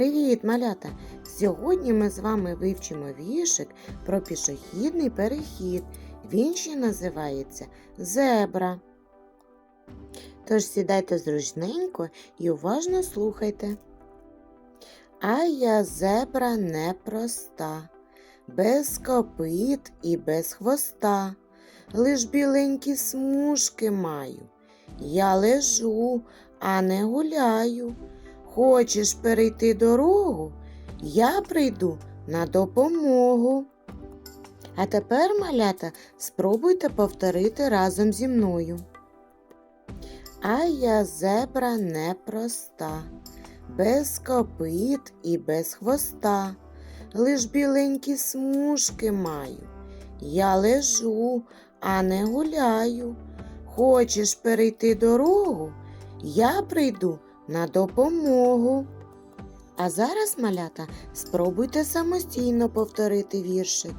Привіт, малята! Сьогодні ми з вами вивчимо віршик про пішохідний перехід. Він ще називається Зебра. Тож сідайте зручненько і уважно слухайте. А я зебра непроста, без копит і без хвоста, лиш біленькі смужки маю. Я лежу, а не гуляю. Хочеш перейти дорогу? Я прийду на допомогу. А тепер, малята, спробуйте повторити разом зі мною. А я зебра непроста, без копит і без хвоста, лиш біленькі смужки маю. Я лежу, а не гуляю. Хочеш перейти дорогу? Я прийду на допомогу. А зараз, малята, спробуйте самостійно повторити віршик.